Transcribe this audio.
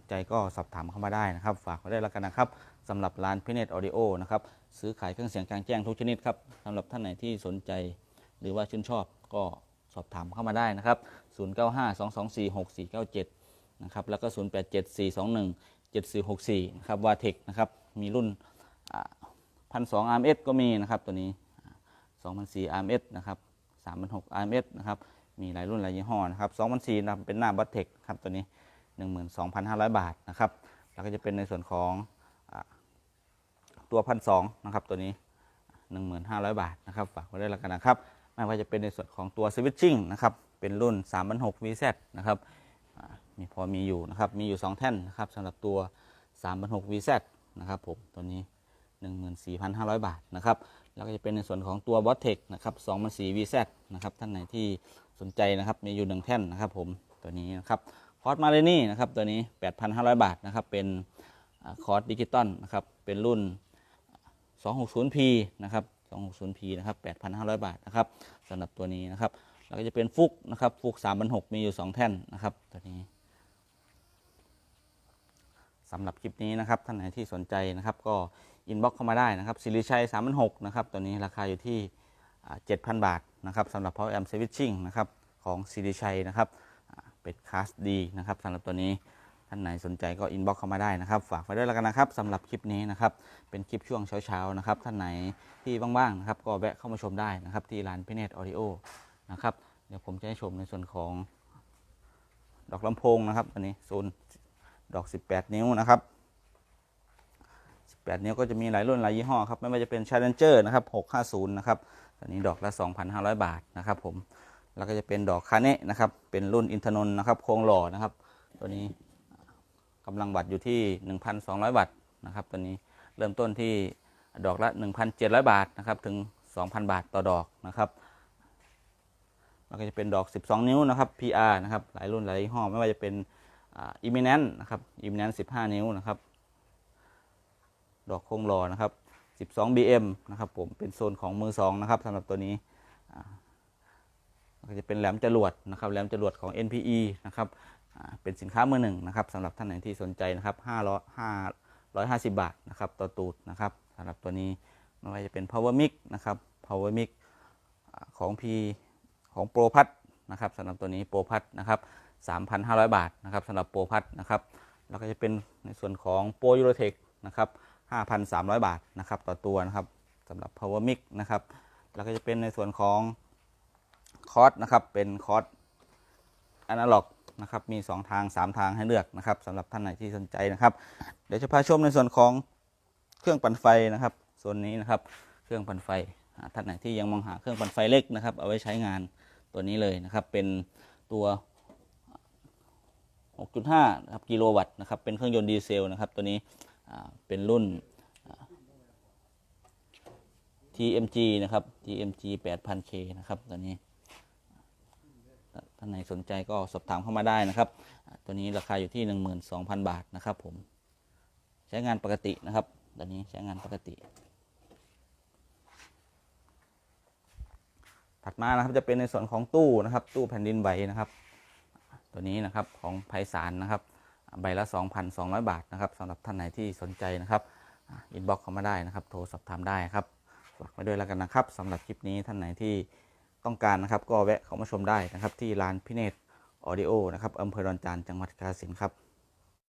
นใจก็สอบถามเข้ามาได้นะครับ ฝากไว้ได้แล้วกันนะครับสำหรับร้านพิเนตออดิโอนะครับซื้อขายเครื่องเสียงกลางแจ้งทุกชนิดครับสำหรับท่านไหนที่สนใจ หรือว่าชื่นชอบก็สอบถามเข้ามาได้นะครับ 0952246497 นะครับ แล้วก็ 0874217464 นะครับวาเทคนะครับ มีรุ่นพันสองอาร์เอสก็มีนะครับ ตัวนี้2 0 0 4อาร์เอสนะครับ3 6 0 0อาร์เอสนะครับ มีหลายรุ่นหลายยี่ห้อนะครับ2 0 0 4นะเป็นหน้าบัตเทคครับตัวนี้ 12,500 บาทนะครับ แล้วก็จะเป็นในส่วนของอตัวพันสองนะครับตัวนี้ 1,500 บาทนะครับฝากไว้ด้วยแล้วกันนะครับไม่ว่าจะเป็นในส่วนของตัวสวิตชิ่งนะครับเป็นรุ่น3,600 VZ นะครับมีพอมีอยู่นะครับมีอยู่ 2 แท่นนะครับสำหรับตัว3,600 VZ นะครับผมตัวนี้ 14,500 บาทนะครับแล้วก็จะเป็นในส่วนของตัว b o t t e c นะครับ2,400 VZ นะครับท่านไหนที่สนใจนะครับมีอยู่ 1 แท่นนะครับผมตัวนี้นะครับ อร์สมาเลนี่นะครับตัวนี้ 8,500 บาทนะครับเป็นคอร์สดิจิตอลนะครับเป็นรุ่น 260p นะครับ 260p นะครับ 8,500 บาทนะครับสำหรับตัวนี้นะครับแล้วก็จะเป็นฟุกนะครับฟุก3,600มีอยู่ 2 แท่นนะครับตัวนี้สำหรับคลิปนี้นะครับท่านไหนที่สนใจนะครับก็อินบ็อกเข้ามาได้นะครับสิริชัย3,600นะครับตัวนี้ราคาอยู่ที่ 7,000 บาทนะครับสำหรับ Power Amp Switching นะครับของสิริชัยนะครับ เป็นคลาสดีนะครับสำหรับตัวนี้ท่านไหนสนใจก็อินบ็อกเข้ามาได้นะครับ ฝากไว้ด้วยแล้วกันนะครับสำหรับคลิปนี้นะครับ เป็นคลิปช่วงเช้าๆนะครับท่านไหนที่ว่างๆนะครับก็แวะเข้ามาชมได้นะครับ ที่ร้านพิเนตออดิโอนะครับเดี๋ยวผมจะให้ชมในส่วนของดอกลำโพงนะครับอันนี้โซนดอก 18 นิ้วนะครับ 18 นิ้วก็จะมีหลายรุ่นหลายยี่ห้อครับไม่ว่าจะเป็น Challenger นะครับ 650 นะครับตัวนี้ดอกละ 2,500 บาทนะครับผม แล้วก็จะเป็นดอกคาเนะนะครับ เป็นรุ่นอินทนนท์นะครับ โครงหล่อนะครับ ตัวนี้กำลังวัตต์อยู่ที่ 1,200 วัตต์นะครับ ตัวนี้เริ่มต้นที่ดอกละ 1,700 บาทนะครับถึง 2,000 บาทต่อดอกนะครับแล้วก็จะเป็นดอก 12 นิ้วนะครับ PR นะครับ หลายรุ่นหลายยี่ห้อไม่ว่าจะเป็นอิมิเนนนะครับอิมิเนน15 นิ้วนะครับ ดอกโคงหล่อนะครับ 12 BM นะครับผมเป็นโซนของมือสองนะครับสำหรับตัวนี้ จะเป็นแหลมจรวดนะครับแหลมจรวดของ NPE นะครับเป็นสินค้ามือหนึ่งนะครับสำหรับท่านไหนที่สนใจนะครับ5 5 5 0บาทนะครับต่อตูดนะครับสำหรับตัวนี้ไม่ว่าจะเป็น Power Mic นะครับ Power Mic อ่าของ P ของโปรพัทนะครับสำหรับตัวนี้โปรพัทนะครับ3,500 บาทนะครับสำหรับโปรพัทนะครับแล้วก็จะเป็นในส่วนของโปรยูโรเทคนะครับ5,300 บาทนะครับต่อตัวนะครับสำหรับ Power Mic นะครับแล้วก็จะเป็นในส่วนของ อร์สนะครับ เป็นคอร์สอนาล็อกนะครับ มี 2 ทาง 3 ทางให้เลือกนะครับสำหรับท่านไหนที่สนใจนะครับ เดี๋ยวจะพาชมในส่วนของเครื่องปั่นไฟนะครับโซนนี้นะครับ เครื่องปั่นไฟท่านไหนที่ยังมองหาเครื่องปั่นไฟเล็กนะครับ เอาไว้ใช้งานตัวนี้เลยนะครับ เป็นตัว 6.5นะครับกิโลวัตต์นะครับ เป็นเครื่องยนต์ดีเซลนะครับ ตัวนี้เป็นรุ่น TMG นะครับ TMG 8,000K นะครับ ตัวนี้ ท่านไหนสนใจก็สอบถามเข้ามาได้นะครับ ตัวนี้ราคาอยู่ที่ 12,000 บาทนะครับผม ใช้งานปกตินะครับ ตัวนี้ใช้งานปกติ ถัดมานะครับจะเป็นในส่วนของตู้นะครับ ตู้แผ่นดินไหวนะครับ ตัวนี้นะครับของไพศาลนะครับ ใบละ 2,200 บาทนะครับสำหรับท่านไหนที่สนใจนะครับอินบ็อกซ์เข้ามาได้นะครับ โทรสอบถามได้ครับฝากไว้ด้วยแล้วกันนะครับสำหรับคลิปนี้ท่านไหนที่ ต้องการนะครับ ก็แวะเข้ามาชมได้นะครับที่ร้านพิเนตออดิโอนะครับอำเภอดอนจานจังหวัดกาฬสินธุ์ครับ